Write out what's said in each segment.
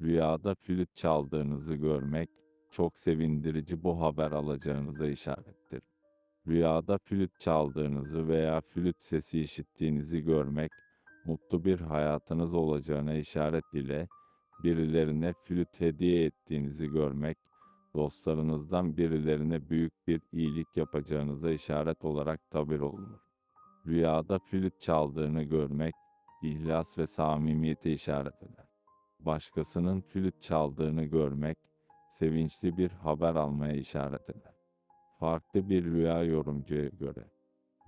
Rüyada flüt çaldığınızı görmek, çok sevindirici bu haber alacağınıza işarettir. Rüyada flüt çaldığınızı veya flüt sesi işittiğinizi görmek, mutlu bir hayatınız olacağına işaret ile birilerine flüt hediye ettiğinizi görmek, dostlarınızdan birilerine büyük bir iyilik yapacağınıza işaret olarak tabir olunur. Rüyada flüt çaldığını görmek, ihlas ve samimiyete işaret. Başkasının flüt çaldığını görmek, sevinçli bir haber almaya işaret eder. Farklı bir rüya yorumcuya göre,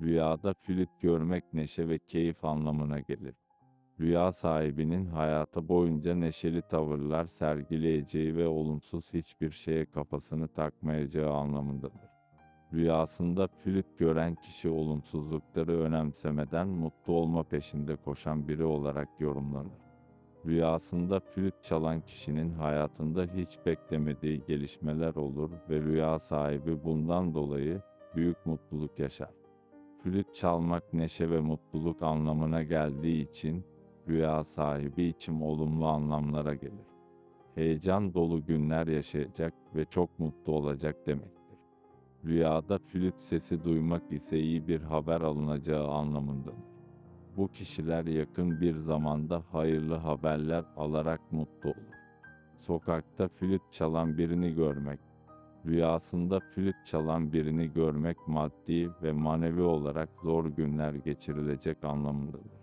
rüyada flüt görmek neşe ve keyif anlamına gelir. Rüya sahibinin hayatı boyunca neşeli tavırlar sergileyeceği ve olumsuz hiçbir şeye kafasını takmayacağı anlamındadır. Rüyasında flüt gören kişi olumsuzlukları önemsemeden mutlu olma peşinde koşan biri olarak yorumlanır. Rüyasında flüt çalan kişinin hayatında hiç beklemediği gelişmeler olur ve rüya sahibi bundan dolayı büyük mutluluk yaşar. Flüt çalmak neşe ve mutluluk anlamına geldiği için rüya sahibi için olumlu anlamlara gelir. Heyecan dolu günler yaşayacak ve çok mutlu olacak demektir. Rüyada flüt sesi duymak ise iyi bir haber alınacağı anlamındadır. Bu kişiler yakın bir zamanda hayırlı haberler alarak mutlu olur. Sokakta flüt çalan birini görmek, rüyasında flüt çalan birini görmek maddi ve manevi olarak zor günler geçirilecek anlamındadır.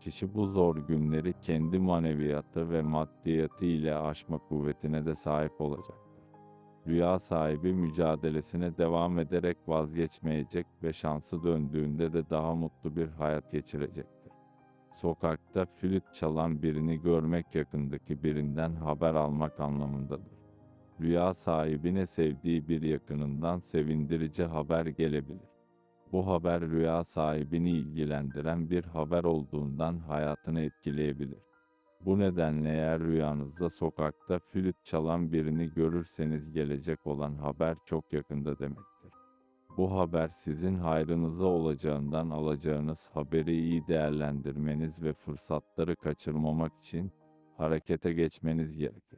Kişi bu zor günleri kendi maneviyatı ve maddiyatı ile aşma kuvvetine de sahip olacaktır. Rüya sahibi mücadelesine devam ederek vazgeçmeyecek ve şansı döndüğünde de daha mutlu bir hayat geçirecektir. Sokakta flüt çalan birini görmek yakındaki birinden haber almak anlamındadır. Rüya sahibine sevdiği bir yakınından sevindirici haber gelebilir. Bu haber rüya sahibini ilgilendiren bir haber olduğundan hayatını etkileyebilir. Bu nedenle eğer rüyanızda sokakta flüt çalan birini görürseniz gelecek olan haber çok yakında demektir. Bu haber sizin hayrınıza olacağından alacağınız haberi iyi değerlendirmeniz ve fırsatları kaçırmamak için harekete geçmeniz gerek.